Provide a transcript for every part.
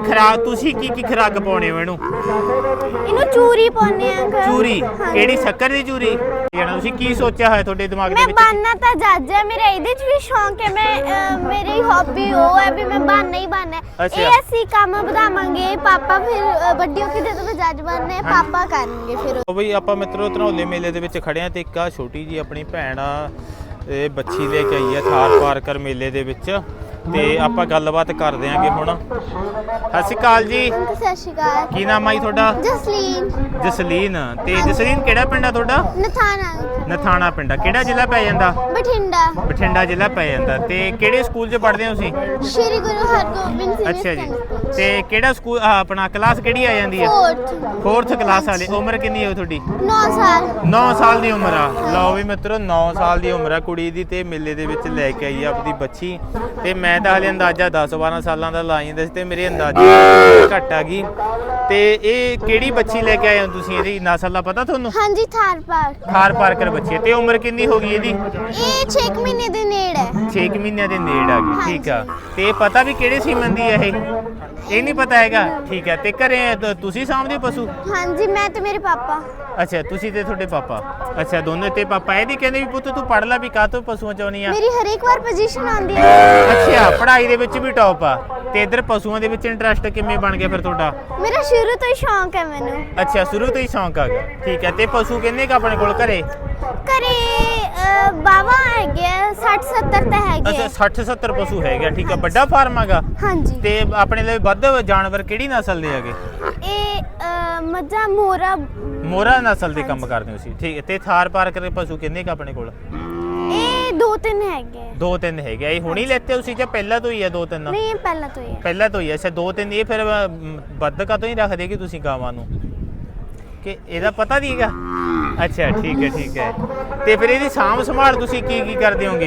ਖਰਾਕ ਤੁਸੀਂ ਕੀ ਕੀ ਖਰਾਕ ਪਾਉਣੇ ਹੋ ਇਹਨੂੰ? ਇਹਨੂੰ ਚੂਰੀ ਪਾਉਂਦੇ ਆ ਅੰਕਲ ਚੂਰੀ? ਹਾਂਜੀ। ਕਿਹੜੀ ਸ਼ੱਕਰ ਦੀ ਚੂਰੀ? ਜਾਣਾ ਤੁਸੀਂ ਕੀ ਸੋਚਿਆ ਹੋਇਆ ਤੁਹਾਡੇ ਦਿਮਾਗ ਦੇ ਮੈਂ ਵਿੱਚ? ਤਾਂ ਜੱਜ ਹੈ ਮੇਰਾ ਇਹਦੇ ਚ ਵੀ ਸ਼ੌਂਕ ਹੈ। ਮੈਂ ਅਹ, ਮੇਰੀ ਹੌਬੀ ਉਹ ਹੈ ਵੀ ਮੈਂ ਬਣਨਾ ਹੀ ਬਣਨਾ ਹੈ। ਅੱਛਾ। ਇਹ ਅਸੀਂ ਕੰਮ ਵਧਾਵਾਂਗੇ ਪਾਪਾ ਫਿਰ ਅਹ, ਵੱਡੀ ਹੋ ਕੇ ਜਦੋਂ ਮੈਂ ਜੱਜ ਬਣਨਾ ਹੈ ਪਾਪਾ ਕਰਨਗੇ ਫਿਰ। ਉਹ ਬਈ ਆਪਾਂ ਮਿੱਤਰੋ ਧਨੌਲੇ ਮੇਲੇ ਦੇ ਵਿੱਚ ਖੜੇ ਆ ਤੇ ਇੱਕ ਆ ਛੋਟੀ ਜੀ ਆਪਣੀ ਭੈਣ ਆ ਇਹ ਬੱਚੀ ਲੈ ਕੇ ਆਈ ਆ ਥਾਰ ਪਾਰਕਰ ਮੇਲੇ ਦੇ ਵਿੱਚ। ਤੇ ਆਪਾਂ ਗੱਲਬਾਤ ਕਰਦੇ ਆਂਗੇ ਹੁਣ। ਸਤਿ ਸ਼੍ਰੀ ਅਕਾਲ ਜੀ। ਸਤਿ ਸ਼੍ਰੀ ਅਕਾਲ। ਕੀ ਨਾਮ ਆਈ ਤੁਹਾਡਾ? ਜਸਲੀਨ। ਜਸਲੀਨ। ਤੇ ਜਸਲੀਨ ਕਿਹੜਾ ਪਿੰਡ ਆ ਤੁਹਾਡਾ? ਨਥਾਨਾ ਨਥਾਣਾ ਪਿੰਡ ਆ। ਕਿਹੜਾ ਜ਼ਿਲ੍ਹਾ ਪੈ ਜਾਂਦਾ? ਬਠਿੰਡਾ। ਬਠਿੰਡਾ ਜ਼ਿਲ੍ਹਾ ਪੈ ਜਾਂਦਾ। ਤੇ ਕਿਹੜੇ ਸਕੂਲ 'ਚ ਪੜ੍ਹਦੇ ਹੋ ਤੁਸੀਂ? ਸ਼੍ਰੀ ਗੁਰੂ ਹਰਗੋਬਿੰਦ ਸਿੰਘ ਅੱਛਾ ਜੀ। ਤੇ ਕਿਹੜਾ ਸਕੂਲ ਆਪਣਾ ਕਲਾਸ ਕਿਹੜੀ ਆ ਜਾਂਦੀ ਆ? ਫੋਰਥ 4th ਕਲਾਸ ਵਾਲੇ। ਉਮਰ ਕਿੰਨੀ ਹੈ ਤੁਹਾਡੀ? 9 ਸਾਲ। 9 ਸਾਲ ਦੀ ਉਮਰ ਆ। ਲਓ ਵੀ ਮਿੱਤਰੋ 9 ਸਾਲ ਦੀ ਉਮਰ ਆ ਕੁੜੀ ਦੀ ਤੇ ਮੇਲੇ ਦੇ ਵਿੱਚ ਲੈ ਕੇ ਆਈ ਆ ਆਪਣੀ ਬੱਚੀ। ਤੇ ਮੈਂ ਤਾਂ ਹਲੇ ਅੰਦਾਜ਼ਾ 10 12 ਸਾਲਾਂ ਦਾ ਲਾਈ ਜਾਂਦਾ ਸੀ ਤੇ ਮੇਰੇ ਅੰਦਾਜ਼ੇ ਘੱਟ ਆ ਗਈ। ਤੇ ਇਹ ਕਿਹੜੀ ਬੱਚੀ ਲੈ ਕੇ ਆਏ ਹੋ ਤੁਸੀਂ ਇਹਦੀ? ਨਸਲ ਦਾ ਪਤਾ ਤੁਹਾਨੂੰ? ਹਾਂਜੀ ਥਾਰ ਪਾਰਕ। ਥਾਰ ਪਾਰਕਰ ਬੱਚੀ ਹੈ। ਤੇ ਉਮਰ ਕਿੰਨੀ ਹੋ ਗਈ ਇਹਦੀ? ਇਹ 6 ਮਹੀਨੇ ਦੇ 6 ਮਹੀਨਿਆਂ ਦੇ ਨੇੜ ਆ ਗਈ ਠੀਕ ਆ। ਤੇ ਇਹ ਪਤਾ ਵੀ ਕਿਹੜੇ ਸੀਮਨ ਦੀ ਹੈ ਇਹ? ਇਹ ਨਹੀਂ ਪਤਾ ਹੈਗਾ? ਠੀਕ ਹੈ ਤੇ ਘਰੇ ਤ- ਤੁਸੀਂ ਸਾਂਭਦੇ ਹੋ ਪਸ਼ੂ? ਹਾਂਜੀ ਮੈਂ ਤੇ ਮੇਰੇ ਪਾਪਾ। ਅੱਛਾ ਤੁਸੀਂ ਤੇ ਤੁਹਾਡੇ ਪਾਪਾ। ਅੱਛਾ ਦੋਨੇ ਤੇ ਪਾਪਾ। ਇਹਦੀ ਕਹਿੰਦੇ ਵੀ ਪੁੱਤ ਤੂੰ ਪੜ ਲੈ ਵੀ ਕਾਹਤੋਂ ਪਸ਼ੂਆਂ ਚ ਆਉਣੀ ਆ? ਮੇਰੀ ਹਰੇਕ ਵਾਰ ਪੋਜੀਸ਼ਨ ਆਉਂਦੀ ਹੈ ਅੱਛਾ ਪੜ੍ਹਾਈ ਦੇ ਵਿੱਚ ਵੀ ਟੌਪ ਆ। ਤੇ ਇਧਰ ਪਸ਼ੂਆਂ ਦੇ ਵਿੱਚ ਇੰਟਰਸਟ ਕਿਵੇਂ ਬਣ ਗਿਆ ਫਿਰ ਤੁਹਾਡਾ? ਮੇਰਾ ਸ਼ੁਰੂ ਤੋਂ ਹੀ ਸ਼ੌਂਕ ਹੈ ਮੈਨੂੰ। ਅੱਛਾ ਸ਼ੁਰੂ ਤੋਂ ਹੀ ਸ਼ੌਂਕ ਆ ਗਿਆ। ਠੀਕ ਹੈ ਤੇ ਪਸ਼ੂ ਕਿੰਨੇ ਕ ਆਪਣੇ ਕੋਲ ਘਰੇ? ਘਰੇ ਬਾਵਾ ਹੈਗੇ 60 70 ਤਾਂ ਹੈਗੇ ਅੱਛਾ ਆ। 60 70 ਪਸ਼ੂ ਹੈਗਾ ਠੀਕ ਆ ਵੱਡਾ ਫਾਰਮ ਹੈਗਾ। ਹਾਂਜੀ। ਤੇ ਆਪਣੇ ਲਈ ਵੱਧ ਜਾਨਵਰ ਕਿਹੜੀ ਨਸਲ ਦੇ ਹੈਗੇ? ਇਹ ਮੱਝਾਂ ਮੋਰਾ। ਮੋਰਾ ਨਸਲ ਦੇ ਕੰਮ ਕਰਦੇ ਹੋ ਸੀ ਠੀਕ ਹੈ ਤੇ ਥਾਰ ਪਾਰ ਕਰੇ ਪਸ਼ੂ ਕਿੰਨੇ ਕ ਆਪਣੇ ਕੋਲ? ਇਹ ਦੋ ਤਿੰਨ ਹੈਗੇ ਆ। ਦੋ ਤਿੰਨ ਹੈਗੇ ਆ। ਇਹ ਹੁਣੀ ਲੈਤੇ ਹੋ ਸੀ ਜਾਂ ਪਹਿਲਾਂ ਤੋਂ ਹੀ ਹੈ ਦੋ ਤਿੰਨ? ਨਹੀਂ ਇਹ ਪਹਿਲਾਂ ਤੋਂ ਹੀ ਹੈ ਪਹਿਲਾਂ ਤੋਂ ਹੀ ਅੱਛਾ ਦੋ ਤਿੰਨ ਇਹ ਫਿਰ ਅਮ, ਵੱਧ ਕਾ ਤੋਂ ਹੀ ਰੱਖਦੇ ਕਿ ਤੁਸੀਂ ਗਾਵਾਂ ਨੂੰ? ਕਿ ਇਹਦਾ ਪਤਾ ਨਹੀਂ ਹੈਗਾ? ਅੱਛਾ ਠੀਕ ਹੈ ਠੀਕ ਹੈ। ਤੇ ਫਿਰ ਇਹਦੀ ਸਾਂਭ ਸੰਭਾਲ ਤੁਸੀਂ ਕੀ ਕੀ ਕਰਦੇ ਹੋਗੇ?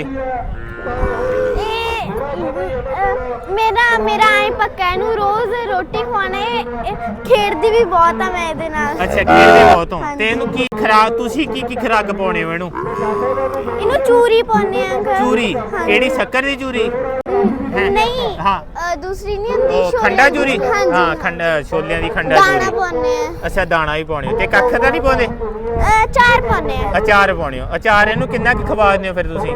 ਇਹ ਅਹ, ਮੇਰਾ ਮੇਰਾ ਐ ਪੱਕਾ ਇਹਨੂੰ ਰੋਜ਼ ਰੋਟੀ ਖਵਾਉਣਾ ਇਹ ਇਹ ਖੇਡਦੀ ਵੀ ਬਹੁਤ ਆ ਮੈਂ ਇਹਦੇ ਨਾਲ। ਅੱਛਾ ਖੇਡਦੇ ਬਹੁਤ ਹੋ। ਤੇ ਇਹਨੂੰ ਕੀ ਖਰਾਕ ਤੁਸੀਂ ਕੀ ਕੀ ਖਰਾਕ ਪਾਉਣੇ ਹੋ ਇਹਨੂੰ? ਇਹਨੂੰ ਚੂਰੀ ਪਾਉਂਦੇ ਆ ਚੂਰੀ? ਹਾਂਜੀ। ਕਿਹੜੀ ਸ਼ੱਕਰ ਦੀ ਚੂਰੀ? ਹੈ? ਨਹੀਂ ਹਾਂ। ਅਹ, ਦੂਸਰੀ ਨਹੀਂ ਹੁੰਦੀ ਉਹ ਛੋਲਿਆਂ ਖੰਡਾ ਦੀ। ਚੂਰੀ? ਹਾਂਜੀ। ਹਾਂ ਖੰਡਾ ਛੋਲਿਆਂ ਦੀ ਖੰਡਾ ਦਾਣਾ ਚੂਰੀ। ਪਾਉਂਦੇ ਆ। ਅੱਛਾ ਦਾਣਾ ਵੀ ਪਾਉਣੇ ਹੋ। ਤੇ ਕੱਖ ਤਾਂ ਨਹੀਂ ਪਾਉਂਦੇ? ਅਹ, ਚਾਰ ਪਾਉਂਦੇ ਆ। ਅਚਾਰ ਪਾਉਣੇ ਹੋ। ਅਚਾਰ ਇਹਨੂੰ ਕਿੰਨਾ ਕੁ ਖਵਾ ਦਿੰਦੇ ਹੋ ਫਿਰ ਤੁਸੀਂ?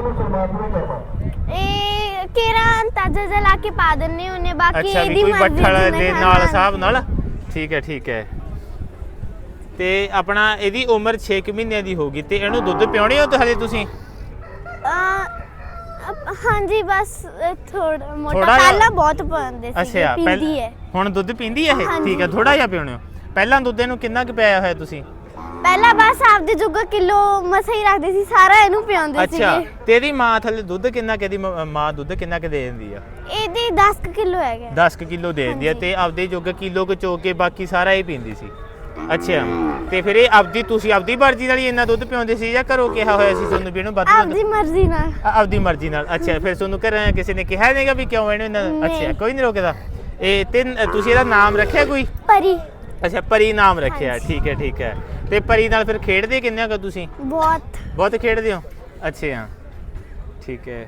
ਇਹ ਕੇਰਾ ਅੰਤਾਜ਼ਾ ਜਿਹਾ ਲਾ ਕੇ ਪਾ ਦਿੰਨੇ ਹੁੰਨੇ ਬਾਕੀ ਅੱਛਾ ਵੀ ਇਹਦੀ ਕੋਈ ਮਰਜ਼ੀ ਬੱਠਲ ਜਿਵੇਂ ਦੇ ਖਾਣਾ। ਨਾਲ ਹਿਸਾਬ ਨਾਲ? ਠੀਕ ਹੈ ਠੀਕ ਹੈ। ਤੇ ਆਪਣਾ ਇਹਦੀ ਉਮਰ 6 ਮਹੀਨਿਆਂ ਦੀ ਹੋਗੀ ਤੇ ਇਹਨੂੰ ਦੁੱਧ ਪਿਉਣੇ ਹੋ ਤੇ ਹਲੇ ਤੁਸੀਂ? ਅਹ, ਅਹ, ਹਾਂਜੀ ਬਸ ਥੋੜਾ ਮੋਟਾ ਥੋੜ੍ਹਾ ਜਿਹਾ? ਪਹਿਲਾਂ ਬਹੁਤ ਪਾਉਂਦੇ ਸੀ ਅੱਛਾ ਪੀਂਦੀ ਪਹਿਲ- ਹੈ। ਹੁਣ ਦੁੱਧ ਪੀਂਦੀ ਹੈ ਇਹ? ਹਾਂਜੀ। ਠੀਕ ਹੈ ਥੋੜਾ ਜਿਹਾ ਪਿਉਣੇ ਹੋ। ਪਹਿਲਾਂ ਦੁੱਧ ਇਹਨੂੰ ਕਿੰਨਾ ਕੁ ਪਿਆਇਆ ਹੋਇਆ ਤੁਸੀਂ? ਪਹਿਲਾਂ ਬਸ ਆਪਦੇ ਜੋਗਾ ਕਿਲੋ ਮਸਾ ਹੀ ਰੱਖਦੇ ਸੀ ਸਾਰਾ ਇਹਨੂੰ ਪਿਆਉਂਦੇ ਅੱਛਾ ਸੀਗੇ। ਤੇ ਇਹਦੀ ਮਾਂ ਥੱਲੇ ਦੁੱਧ ਕਿੰਨਾ ਕਹਦੀ ਮਾਂ ਦੁੱਧ ਕਿੰਨਾ ਕੁ ਦੇ ਦਿੰਦੀ ਆ? ਇਹਦੀ 10 ਕਿਲੋ ਹੈਗਾ 10 ਕਿਲੋ ਦੇ ਦਿੰਦੀ ਆ। ਤੇ ਆਪਦੇ ਜੋਗਾ ਕਿਲੋ ਕੁ ਚੋ ਕੇ ਬਾਕੀ ਸਾਰਾ ਇਹ ਪੀਂਦੀ ਸੀ। ਅੱਛਾ ਤੇ ਫਿਰ ਇਹ ਆਪਦੀ ਤੁਸੀਂ ਆਪਦੀ ਮਰਜ਼ੀ ਨਾਲ ਹੀ ਇੰਨਾ ਦੁੱਧ ਪਿਉਂਦੇ ਸੀ ਜਾਂ ਘਰੋਂ ਕਿਹਾ ਹੋਇਆ ਸੀ ਤੁਹਾਨੂੰ ਵੀ ਇਹਨੂੰ ਵੱਧ ਆਪਦੀ ਮਰਜ਼ੀ ਨਾਲ। ਆਪਦੀ ਮਰਜ਼ੀ ਨਾਲ। ਅੱਛਾ ਫਿਰ ਤੁਹਾਨੂੰ ਘਰ ਕਿਸੇ ਨੇ ਕਿਹਾ ਨਹੀਂਗਾ ਵੀ ਕਿਉਂ ਇਹਨੂੰ ਇੰਨਾ। ਅੱਛਾ ਕੋਈ ਨਹੀਂ ਰੋਕਦਾ। ਇਹ ਤੇ ਨ- ਤੁਸੀਂ ਇਹਦਾ ਨਾਮ ਰੱਖਿਆ ਕੋਈ? ਪਰੀ। ਅੱਛਾ ਪਰੀ ਨਾਮ ਰੱਖਿਆ। ਠੀਕ ਹੈ ਠੀਕ ਹੈ। ਤੇ ਪਰੀ ਨਾਲ ਫਿਰ ਖੇਡਦੇ ਕਿੰਨੇ ਹੋ ਤੁਸੀਂ? ਬਹੁਤ। ਬਹੁਤ ਖੇਡਦੇ ਹੋ? ਅੱਛਾ ਠੀਕ ਹੈ।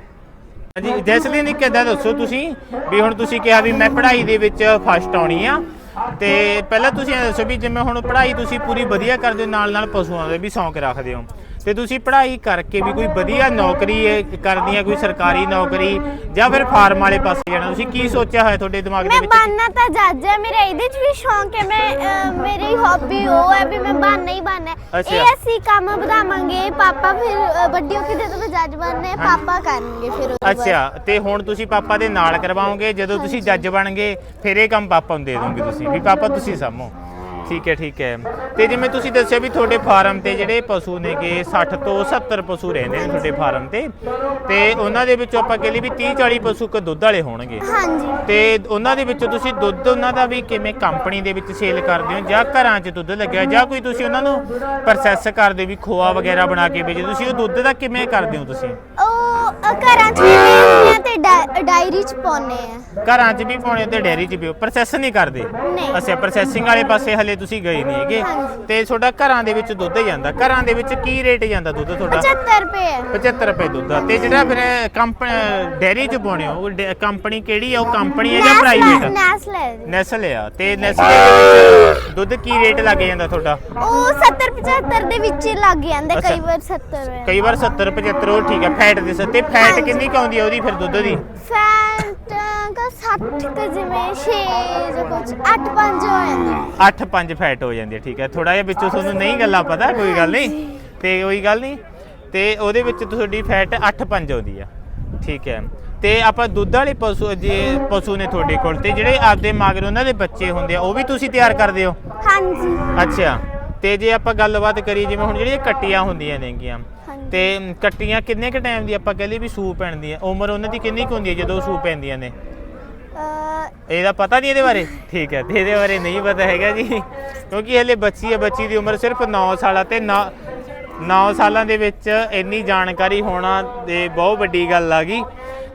ਹਾਂਜੀ ਜੈਸਲੀਨ ਇੱਕ ਏਦਾਂ ਦੱਸੋ ਤੁਸੀਂ ਵੀ ਹੁਣ ਤੁਸੀਂ ਕਿਹਾ ਵੀ ਮੈਂ ਪੜ੍ਹਾਈ ਦੇ ਵਿੱਚ ਫਸਟ ਆਉਣੀ ਆ ਤੇ ਪਹਿਲਾਂ ਤੁਸੀਂ ਇਹ ਦੱਸੋ ਵੀ ਜਿਵੇਂ ਹੁਣ ਪੜ੍ਹਾਈ ਤੁਸੀਂ ਪੂਰੀ ਵਧੀਆ ਕਰਦੇ ਹੋ ਨਾਲ ਨਾਲ ਪਸ਼ੂਆਂ ਦੇ ਵੀ ਸ਼ੌਂਕ ਰੱਖਦੇ ਹੋ। ਤੇ ਤੁਸੀਂ ਪੜ੍ਹਾਈ ਕਰਕੇ ਵੀ ਕੋਈ ਵਧੀਆ ਨੌਕਰੀ ਕਰਨੀ ਹੈ ਕੋਈ ਸਰਕਾਰੀ ਨੌਕਰੀ ਜਾਂ ਫਿਰ ਫਾਰਮ ਵਾਲੇ ਪਾਸੇ ਜਾਣਾ ਤੁਸੀਂ ਕੀ ਸੋਚਿਆ ਹੋਇਆ ਤੁਹਾਡੇ ਦਿਮਾਗ ਦੇ ਮੈਂ ਵਿੱਚ ਬਣਨਾ ਤਾਂ ਜੱਜ ਹੈ ਮੇਰਾ ਇਹਦੇ ਚ ਵੀ ਸ਼ੌਂਕ ਹੈ ਮੈਂ ਅਹ, ਮੇਰੀ ਹੌਬੀ ਉਹ ਹੈ ਵੀ ਮੈਂ ਬਣਨਾ ਹੀ ਬਣਨਾ ਹੈ। ਅੱਛਾ। ਇਹ ਅਸੀਂ ਕੰਮ ਵਧਾਵਾਂਗੇ ਪਾਪਾ ਫਿਰ ਅਹ, ਵੱਡੀ ਹੋ ਕੇ ਜਦੋਂ ਮੈਂ ਜੱਜ ਬਣਨਾ ਹੈ ਪਾਪਾ ਕਰਨਗੇ ਫਿਰ ਉਹਦੇ ਬਾਅਦ। ਅੱਛਾ ਤੇ ਹੁਣ ਤੁਸੀਂ ਪਾਪਾ ਦੇ ਨਾਲ ਕਰਵਾਓਗੇ ਜਦੋਂ ਤੁਸੀਂ ਜੱਜ ਬਣ ਗਏ ਫਿਰ ਇਹ ਕੰਮ ਪਾਪਾ ਨੂੰ ਦੇ ਦੋਗੇ ਤੁਸੀਂ ਵੀ ਪਾਪਾ ਤੁਸੀਂ ਸਾਂਭੋ ਠੀਕ ਹੈ ਠੀਕ ਹੈ। ਤੇ ਜਿਵੇਂ ਤੁਸੀਂ ਦੱਸਿਆ ਵੀ ਤੁਹਾਡੇ ਫਾਰਮ ਤੇ ਜਿਹੜੇ ਪਸ਼ੂ ਨੇਗੇ 60 ਤੋਂ 70 ਪਸ਼ੂ ਰਹਿੰਦੇ ਨੇ ਤੁਹਾਡੇ ਫਾਰਮ ਤੇ। ਤੇ ਉਹਨਾਂ ਦੇ ਵਿੱਚੋਂ ਆਪਾਂ ਕਹਿ ਲਈ ਵੀ 30 40 ਪਸ਼ੂ ਕ ਦੁੱਧ ਵਾਲੇ ਹੋਣਗੇ। ਹਾਂਜੀ। ਤੇ ਉਹਨਾਂ ਦੇ ਵਿੱਚੋਂ ਤੁਸੀਂ ਦੁੱਧ ਉਹਨਾਂ ਦਾ ਵੀ ਕਿਵੇਂ ਕੰਪਨੀ ਦੇ ਵਿੱਚ ਸੇਲ ਕਰਦੇ ਹੋ ਜਾਂ ਘਰਾਂ 'ਚ ਦੁੱਧ ਲੱਗਿਆ? ਜਾਂ ਕੋਈ ਤੁਸੀਂ ਉਹਨਾਂ ਨੂੰ ਪ੍ਰੋਸੈਸ ਕਰਦੇ ਵੀ ਖੋਆ ਵਗੈਰਾ ਬਣਾ ਕੇ ਵੇਚਦੇ? ਤੁਸੀਂ ਉਹ ਦੁੱਧ ਦਾ ਕਿਵੇਂ ਕਰਦੇ ਹੋ ਤੁਸੀਂ? ਉਹ ਅ, ਘਰਾਂ 'ਚ ਤੇ ਡਾਇਰੀ 'ਚ ਪਾਉਂਦੇ ਆ। ਘਰਾਂ 'ਚ ਵੀ ਪਾਉਣੇ ਤੇ ਡੈਰੀ 'ਚ ਵੀ ਪ੍ਰੋਸੈਸ ਨਹੀਂ ਕਰਦੇ। ਨਹੀਂ। ਅੱਛਾ ਪ੍ਰੋਸੈਸਿੰਗ ਵਾਲੇ ਪਾਸੇ ਹਲੇ ਤੁਸੀਂ ਗਏ ਨਹੀਂ ਹੈਗੇ। ਹਾਂਜੀ। ਤੇ ਤੁਹਾਡਾ ਘਰਾਂ ਦੇ ਵਿੱਚ ਦੁੱਧ ਜਾਂਦਾ। ਘਰਾਂ ਦੇ ਵਿੱਚ ਕੀ ਰੇਟ ਜਾਂਦਾ ਦੁੱਧ ਤੁਹਾਡਾ? 75 ਰੁਪਏ। ਹੈ 75 ਰੁਪਏ ਦੁੱਧ ਤੇ ਜਿਹੜਾ ਫਿਰ ਕੰਪਨੀ ਡੈਰੀ 'ਚ ਪਾਉਣੇ ਹੋ ਉਹ ਕੰਪਨੀ ਕਿਹੜੀ ਆ? ਉਹ ਕੰਪਨੀ ਹੈ ਜਾਂ ਪ੍ਰਾਈਵੇਟ ਨੈਸਲੇ। ਨੈਸਲੇ ਆ। ਤੇ ਨੈਸਲੇ ਦੇ ਵਿੱਚ ਦੁੱਧ ਕੀ ਰੇਟ ਲੱਗ ਜਾਂਦਾ ਤੁਹਾਡਾ? ਉਹ 70 75 ਦੇ ਵਿੱਚ ਹੀ ਲੱਗ ਜਾਂਦੇ ਅੱਛਾ। ਕਈ ਵਾਰ 70 ਹੈ ਕਈ ਵਾਰ 70 75 ਉਹ ਠੀਕ ਹੈ ਫੈਟ ਦੇ ਸੱਤੇ ਫੈਟ ਹਾਂਜੀ। ਕਿੰਨੀ ਕੁ ਆਉਂਦੀ ਆ ਉਹਦੀ ਫਿਰ ਦੁੱਧ ਦੀ ਫੈਟ ਕਾ 60 ਕੁ ਜਿਵੇਂ 6 ਜਾਂ ਕੁਝ 8 5 ਹੋ ਜਾਂਦਾ 8 5 ਫੈਟ ਹੋ ਜਾਂਦੀ ਹੈ ਠੀਕ ਹੈ। ਥੋੜਾ ਜਿਹਾ ਵਿੱਚੋਂ ਤੁਹਾਨੂੰ ਨਹੀਂ ਗੱਲਾਂ ਪਤਾ ਕੋਈ ਗੱਲ ਨਹੀਂ। ਤੇ ਕੋਈ ਗੱਲ ਨਹੀਂ ਤੇ ਉਹਦੇ ਵਿੱਚ ਤੁਹਾਡੀ ਫੈਟ 8 5 ਆਉਂਦੀ ਆ ਠੀਕ ਹੈ। ਤੇ ਆਪਾਂ ਦੁੱਧ ਵਾਲੇ ਪਸ਼ੂ ਜੇ ਪਸ਼ੂ ਨੇ ਤੁਹਾਡੇ ਕੋਲ ਤੇ ਜਿਹੜੇ ਆਪਦੇ ਮਗਰ ਉਹਨਾਂ ਦੇ ਬੱਚੇ ਹੁੰਦੇ ਆ ਉਹ ਵੀ ਤੁਸੀਂ ਤਿਆਰ ਕਰਦੇ ਹੋ? ਹਾਂਜੀ। ਅੱਛਾ ਤੇ ਜੇ ਆਪਾਂ ਗੱਲਬਾਤ ਕਰੀਏ ਜਿਵੇਂ ਹੁਣ ਜਿਹੜੀਆਂ ਕੱਟੀਆਂ ਹੁੰਦੀਆਂ ਨੇਗੀਆਂ ਹਾਂਜੀ। ਤੇ ਕੱਟੀਆਂ ਕਿੰਨੇ ਕ ਟਾਈਮ ਦੀ ਆਪਾਂ ਕਹਿੰਦੇ ਵੀ ਸੂਪ ਪੈਂਦੀ ਹੈ ਉਮਰ ਉਹਨਾਂ ਦੀ ਕਿੰਨੀ ਕੁ ਹੁੰਦੀ ਹੈ ਜਦੋਂ ਸੂਪ ਪੈਂਦੀਆਂ ਨੇ? ਅ, ਇਹਦਾ ਪਤਾ ਨਹੀਂ ਇਹਦੇ ਬਾਰੇ? ਠੀਕ ਹੈ ਤੇ ਇਹਦੇ ਬਾਰੇ ਨਹੀਂ ਪਤਾ ਹੈਗਾ ਜੀ। ਕਿਉਂਕਿ ਹਲੇ ਬੱਚੀ ਹੈ ਬੱਚੀ ਦੀ ਉਮਰ ਸਿਰਫ 9 ਸਾਲਾਂ ਤੇ 9 9 ਸਾਲਾਂ ਦੇ ਵਿੱਚ ਇੰਨੀ ਜਾਣਕਾਰੀ ਹੋਣਾ ਤੇ ਬਹੁਤ ਵੱਡੀ ਗੱਲ ਆ ਗਈ।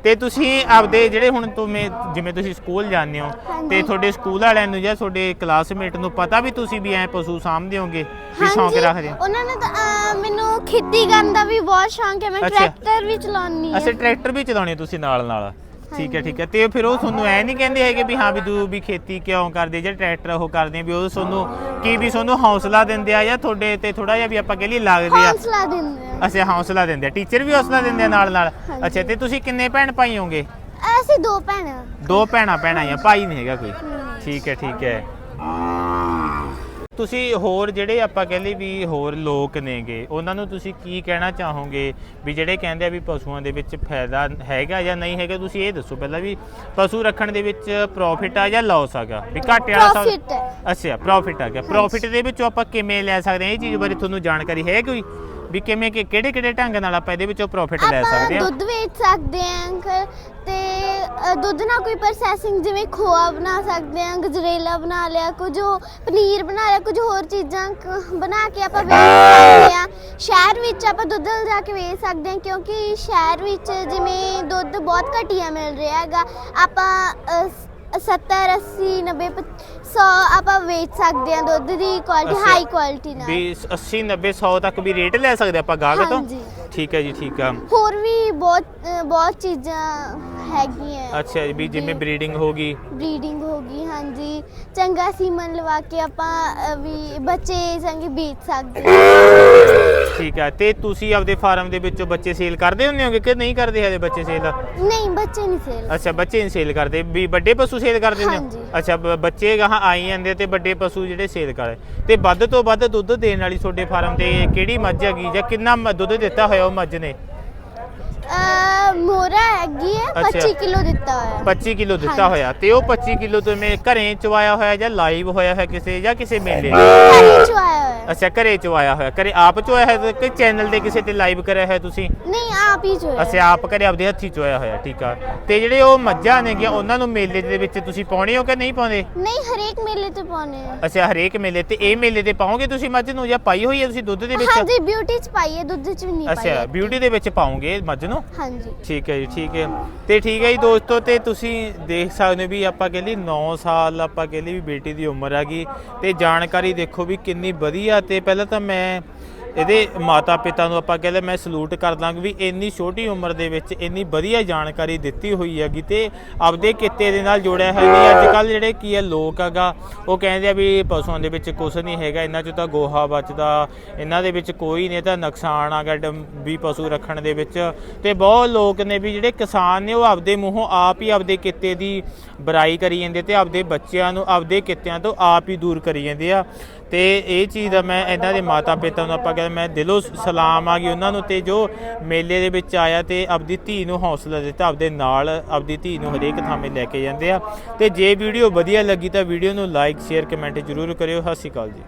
ਤੇ ਤੁਸੀਂ ਆਪਦੇ ਜਿਹੜੇ ਹੁਣ ਤੁਮੇ ਜਿਵੇਂ ਤੁਸੀਂ ਸਕੂਲ ਜਾਂਦੇ ਹੋ ਤੇ। ਤੁਹਾਡੇ ਸਕੂਲ ਵਾਲਿਆਂ ਨੂੰ ਜਾਂ ਤੁਹਾਡੇ ਕਲਾਸਮੇਟ ਨੂੰ ਪਤਾ ਵੀ ਤੁਸੀਂ ਵੀ ਐ ਪਸ਼ੂ ਸਾਂਭਦੇ ਹੋਗੇ ਵੀ ਸ਼ੌਂਕ ਰੱਖਦੇ ਹੋ? ਉਹਨਾਂ ਨੇ ਤਾਂ ਮੈਨੂੰ ਖੇਤੀ ਕਰਨ ਦਾ ਵੀ ਬਹੁਤ ਸ਼ੌਂਕ ਹੈ। ਮੈਂ ਅੱਛਾ। ਟਰੈਕਟਰ ਵੀ ਚਲਾਉਣੀ ਹੈ। ਅੱਛਾ ਟਰੈਕਟਰ ਵੀ ਚਲਾਉਣੇ ਤੁਸੀਂ ਨਾਲ ਨਾਲ ਠੀਕ ਹੈ ਠੀਕ ਹੈ। ਤੇ ਫਿਰ ਉਹ ਤੁਹਾਨੂੰ ਐ ਨਹੀਂ ਕਹਿੰਦੇ ਹੈਗੇ ਵੀ ਹਾਂ ਵੀ ਤੂੰ ਵੀ ਖੇਤੀ ਕਿਉਂ ਕਰਦੇ ਜਾਂ ਟਰੈਕਟਰ ਉਹ ਕਰਦੇ ਆ ਵੀ ਉਹ ਤੁਹਾਨੂੰ ਕੀ ਵੀ ਤੁਹਾਨੂੰ ਹੌਸਲਾ ਦਿੰਦੇ ਆ ਜਾਂ ਤੁਹਾਡੇ ਤੇ ਥੋੜਾ ਜਿਹਾ ਵੀ ਆਪਾਂ ਕਹਿ ਲਈ ਲੱਗਦੇ ਆ? ਹੌਸਲਾ ਦਿੰਦੇ ਆ। ਅੱਛਾ ਹੌਸਲਾ ਦਿੰਦੇ ਆ। ਟੀਚਰ ਵੀ ਹੌਸਲਾ ਦਿੰਦੇ ਆ ਨਾਲ ਨਾਲ। ਅੱਛਾ ਤੇ ਤੁਸੀਂ ਕਿੰਨੇ ਭੈਣ ਭਾਈ ਹੋਗੇ? ਅਸੀਂ ਦੋ ਭੈਣਾਂ। ਦੋ ਭੈਣਾਂ ਭੈਣਾਂ ਆ ਭਾਈ ਨਹੀਂ ਹੈਗਾ ਕੋਈ। ਠੀਕ ਹੈ ਠੀਕ ਹੈ। ਤੁਸੀਂ ਹੋਰ ਜਿਹੜੇ ਆਪਾਂ ਕਹਿੰਦੇ ਵੀ ਹੋਰ ਲੋਕ ਨੇਗੇ ਉਹਨਾਂ ਨੂੰ ਤੁਸੀਂ ਕੀ ਕਹਿਣਾ ਚਾਹੋਗੇ ਵੀ ਜਿਹੜੇ ਕਹਿੰਦੇ ਆ ਵੀ ਪਸ਼ੂਆਂ ਦੇ ਵਿੱਚ ਫਾਇਦਾ ਹੈਗਾ ਜਾਂ ਨਹੀਂ ਹੈਗਾ ਤੁਸੀਂ ਇਹ ਦੱਸੋ ਪਹਿਲਾਂ ਵੀ ਪਸ਼ੂ ਰੱਖਣ ਦੇ ਵਿੱਚ ਪ੍ਰੋਫਿਟ ਆ ਜਾਂ ਲਾਸ ਹੈਗਾ? ਵੀ ਘਾਟੇ ਵਾਲਾ ਸੌਦਾ-। ਅੱਛਾ ਪ੍ਰੋਫਿਟ ਆ ਗਿਆ। ਪ੍ਰੋਫਿਟ ਦੇ ਵਿੱਚੋਂ ਆਪਾਂ ਕਿਵੇਂ ਲੈ ਸਕਦੇ ਹਾਂ? ਇਹ ਚੀਜ਼ ਬਾਰੇ ਤੁਹਾਨੂੰ ਜਾਣਕਾਰੀ ਹੈ ਕੋਈ? ਵੀ ਕਿਵੇਂ ਕਿ ਕਿਹੜੇ ਕਿਹੜੇ ਢੰਗ ਨਾਲ ਆਪਾਂ ਇਹਦੇ ਵਿੱਚੋਂ ਪ੍ਰੋਫਿਟ ਲੈ ਸਕਦੇ ਆਪਾਂ ਹਾਂ? ਦੁੱਧ ਵੇਚ ਸਕਦੇ ਹਾਂ ਅੰਕਲ। ਤੇ ਅ, ਦੁੱਧ ਨਾਲ ਕੋਈ ਪ੍ਰੋਸੈਸਿੰਗ ਜਿਵੇਂ ਖੋਆ ਬਣਾ ਸਕਦੇ ਹਾਂ ਗਜਰੇਲਾ ਬਣਾ ਲਿਆ ਕੁਝ ਉਹ ਪਨੀਰ ਬਣਾ ਲਿਆ ਕੁਝ ਹੋਰ ਚੀਜ਼ਾਂ ਕ- ਬਣਾ ਕੇ ਆਪਾਂ ਵੇਚ ਸਕਦੇ ਹਾਂ। ਸ਼ਹਿਰ ਵਿੱਚ ਆਪਾਂ ਦੁੱਧ ਲਿਜਾ ਕੇ ਵੇਚ ਸਕਦੇ ਹਾਂ ਕਿਉਂਕਿ ਸ਼ਹਿਰ ਵਿੱਚ ਜਿਵੇਂ ਦੁੱਧ ਬਹੁਤ ਘਟੀਆ ਮਿਲ ਰਿਹਾ ਹੈਗਾ। ਆਪਾਂ ਅ, 70 80 90 100 ਆਪਾਂ ਵੇਚ ਸਕਦੇ ਹਾਂ ਦੁੱਧ ਦੀ ਕੁਆਲਿਟੀ ਅੱਛਾ। ਹਾਈ ਕੁਆਲਿਟੀ ਨਾਲ ਵੀ 80 90 100 ਤੱਕ ਵੀ ਰੇਟ ਲੈ ਸਕਦੇ ਆਪਾਂ ਗਾਹਕ ਤੋਂ ਹਾਂਜੀ। ਠੀਕ ਹੈ ਜੀ ਠੀਕ ਆ ਹੋਰ ਵੀ ਬਹੁਤ ਅ, ਬਹੁਤ ਚੀਜ਼ਾਂ ਹੈਗੀਆਂ। ਅੱਛਾ ਜੀ ਵੀ ਜਿਵੇਂ ਬਰੀਡਿੰਗ ਹੋ ਗਈ। ਬਰੀਡਿੰਗ ਹੋ ਗਈ ਹਾਂਜੀ। ਚੰਗਾ ਸੀਮਨ ਲਵਾ ਕੇ ਆਪਾਂ ਅ, ਵੀ ਬੱਚੇ ਚੰਗੇ ਵੇਚ ਸਕਦੇ ਹਾਂ। ਠੀਕ ਆ ਤੇ ਤੁਸੀਂ ਆਪਦੇ ਫਾਰਮ ਦੇ ਵਿੱਚੋਂ ਬੱਚੇ ਸੇਲ ਕਰਦੇ ਹੁੰਦੇ ਹੋਗੇ ਕਿ ਨਹੀਂ ਕਰਦੇ ਹਜੇ ਬੱਚੇ ਸੇਲ ਨਹੀਂ ਬੱਚੇ ਨਹੀਂ ਸੇਲ ਅੱਛਾ ਬੱਚੇ ਨਹੀਂ ਸੇਲ ਕਰਦੇ ਵੀ ਵੱਡੇ ਪਸ਼ੂ ਸੇਲ ਕਰ ਦਿੰਦੇ ਹੋ? ਹਾਂਜੀ। ਅੱਛਾ ਬ- ਬੱਚੇ ਗਾਹਾਂ ਆਈ ਜਾਂਦੇ ਤੇ ਵੱਡੇ ਪਸ਼ੂ ਜਿਹੜੇ ਸੇਲ ਕਰਦੇ ਤੇ ਵੱਧ ਤੋਂ ਵੱਧ ਦੁੱਧ ਦੇਣ ਵਾਲੀ ਤੁਹਾਡੇ ਫਾਰਮ ਤੇ ਕਿਹੜੀ ਮੱਝ ਹੈਗੀ ਜਾਂ ਕਿੰਨਾ ਮ- ਦੁੱਧ ਦਿੱਤਾ ਹੋਇਆ ਉਹ ਮੱਝ ਨੇ? ਮੋਰਾ ਹੈਗੀ ਹੈ ਅੱਛਾ। 25 ਕਿਲੋ ਦਿੱਤਾ ਹੋਇਆ 25 ਕਿਲੋ ਦਿੱਤਾ ਹਾਂਜੀ। ਹੋਇਆ ਤੇ ਉਹ 25 ਕਿਲੋ ਤੁਮੇ ਘਰੇ ਚਵਾਇਆ ਹੋਇਆ ਜਾਂ ਲਾਈਵ ਹੋਇਆ ਹੈ ਕਿਸੇ ਜਾਂ ਕਿਸੇ ਮੇਲੇ ਘਰੇ ਚੋਂ ਆਇਆ ਅੱਛਾ ਘਰੇ ਚਵਾਇਆ ਹੋਇਆ? ਘਰੇ ਆਪ ਚਵਾਇਆ ਹੈ ਕਿ ਚੈਨਲ ਦੇ ਕਿਸੇ ਤੇ ਲਾਈਵ ਕਰਿਆ ਹੈ ਤੁਸੀਂ? ਨਹੀਂ ਆਪ ਹੀ ਚੋਇਆ ਅੱਛਾ ਆਪ ਘਰੇ ਆਪਦੇ ਹੱਥੀ ਚੋਇਆ ਹੋਇਆ ਠੀਕ ਆ। ਤੇ ਜਿਹੜੇ ਉਹ ਮੱਝਾਂ ਨੇਗੀਆਂ ਉਹਨਾਂ ਨੂੰ ਮੇਲੇ ਦੇ ਵਿੱਚ ਤੁਸੀਂ ਪਾਉਣੇ ਹੋ ਕਿ ਨਹੀਂ ਪਾਉਂਦੇ? ਨਹੀਂ ਹਰੇਕ ਮੇਲੇ ਤੇ ਪਾਉਣੇ ਆ। ਅੱਛਾ ਹਰੇਕ ਮੇਲੇ ਤੇ ਇਹ ਮੇਲੇ ਤੇ ਪਾਓਗੇ ਤੁਸੀਂ ਮੱਝ ਨੂੰ ਜਾਂ ਪਾਈ ਹੋਈ ਹੈ ਤੁਸੀਂ ਦੁੱਧ ਦੇ ਵਿੱਚ? ਹਾਂਜੀ ਬਿਊਟੀ ਚ ਪਾਈਏ ਦੁੱਧ ਚ ਵੀ ਨਹੀਂ ਪਾਈ। ਅੱਛਾ ਬਿਊਟੀ ਦੇ ਵਿੱਚ ਪਾਉਂਗੇ ਮੱਝ ਨੂੰ? ਹਾਂਜੀ। ਠੀਕ ਹੈ ਜੀ ਠੀਕ ਹੈ। ਤੇ ਠੀਕ ਹੈ ਜੀ ਦੋਸਤੋ ਤੇ ਤੁਸੀਂ ਦੇਖ ਸਕਦੇ ਹੋ ਵੀ ਆਪਾਂ ਕਹਿੰਦੇ 9 ਸਾਲ ਆਪਾਂ ਕਹਿੰਦੇ ਵੀ ਬੇਟੀ ਦੀ ਉਮਰ ਹੈਗੀ ਤੇ ਜਾਣਕਾਰੀ ਦੇਖੋ ਵੀ ਕਿੰਨੀ ਵਧੀਆ ਤੇ ਪਹਿਲਾਂ ਤਾਂ ਮੈਂ ਇਹਦੇ ਮਾਤਾ ਪਿਤਾ ਨੂੰ ਆਪਾਂ ਕਹਿੰਦੇ ਮੈਂ ਸਲੂਟ ਕਰਦਾ ਕਿ ਵੀ ਇੰਨੀ ਛੋਟੀ ਉਮਰ ਦੇ ਵਿੱਚ ਇੰਨੀ ਵਧੀਆ ਜਾਣਕਾਰੀ ਦਿੱਤੀ ਹੋਈ ਹੈਗੀ ਤੇ ਆਪਦੇ ਕਿੱਤੇ ਦੇ ਨਾਲ ਜੋੜਿਆ ਹੈ ਵੀ ਅੱਜ ਕੱਲ ਜਿਹੜੇ ਕੀ ਹੈ, ਲੋਕ ਹੈਗਾ, ਉਹ ਕਹਿੰਦੇ ਆ ਵੀ ਪਸ਼ੂਆਂ ਦੇ ਵਿੱਚ ਕੁਝ ਨਹੀਂ ਹੈਗਾ, ਇਹਨਾਂ 'ਚ ਤਾਂ ਗੋਹਾ ਬਚਦਾ, ਇਹਨਾਂ ਦੇ ਵਿੱਚ ਕੋਈ ਨਹੀਂ ਤਾਂ ਨੁਕਸਾਨ ਆਗਾ ਵੀ ਪਸ਼ੂ ਰੱਖਣ ਦੇ ਵਿੱਚ। ਤੇ ਬਹੁਤ ਲੋਕ ਨੇ ਵੀ ਜਿਹੜੇ ਕਿਸਾਨ ਨੇ, ਉਹ ਆਪਦੇ ਮੂੰਹੋਂ ਆਪ ਹੀ ਆਪਦੇ ਕਿੱਤੇ ਦੀ ਬੁਰਾਈ ਕਰੀ ਜਾਂਦੇ ਤੇ ਆਪਦੇ ਬੱਚਿਆਂ ਨੂੰ, ਆਪਦੇ ਕਿੱਤਿਆਂ ਤੋਂ ਆਪ ਹੀ ਦੂਰ ਕਰੀ ਜਾਂਦੇ ਆ। ਤੇ ਇਹ ਚੀਜ਼ ਦਾ ਮੈਂ ਇਹਨਾਂ ਦੇ ਮਾਤਾ ਪਿਤਾ ਨੂੰ ਆਪਾਂ ਕਹਿੰਦੇ ਮੈਂ ਦਿਲੋਂ ਸਲਾਮ ਆ ਗਈ ਉਹਨਾਂ ਨੂੰ ਤੇ ਜੋ ਮੇਲੇ ਦੇ ਵਿੱਚ ਆਇਆ ਤੇ ਆਪਦੀ ਧੀ ਨੂੰ ਹੌਸਲਾ ਦਿੱਤਾ, ਆਪਦੇ ਨਾਲ ਆਪਦੀ ਧੀ ਨੂੰ ਹਰੇਕ ਥਾਵੇਂ ਲੈ ਕੇ ਜਾਂਦੇ ਆ। ਤੇ ਜੇ ਵੀਡੀਓ ਵਧੀਆ ਲੱਗੀ ਤਾਂ ਵੀਡੀਓ ਨੂੰ ਲਾਈਕ ਸ਼ੇਅਰ ਕਮੈਂਟ ਜ਼ਰੂਰ ਕਰਿਓ। ਸਤਿ ਸ਼੍ਰੀ ਅਕਾਲ ਜੀ।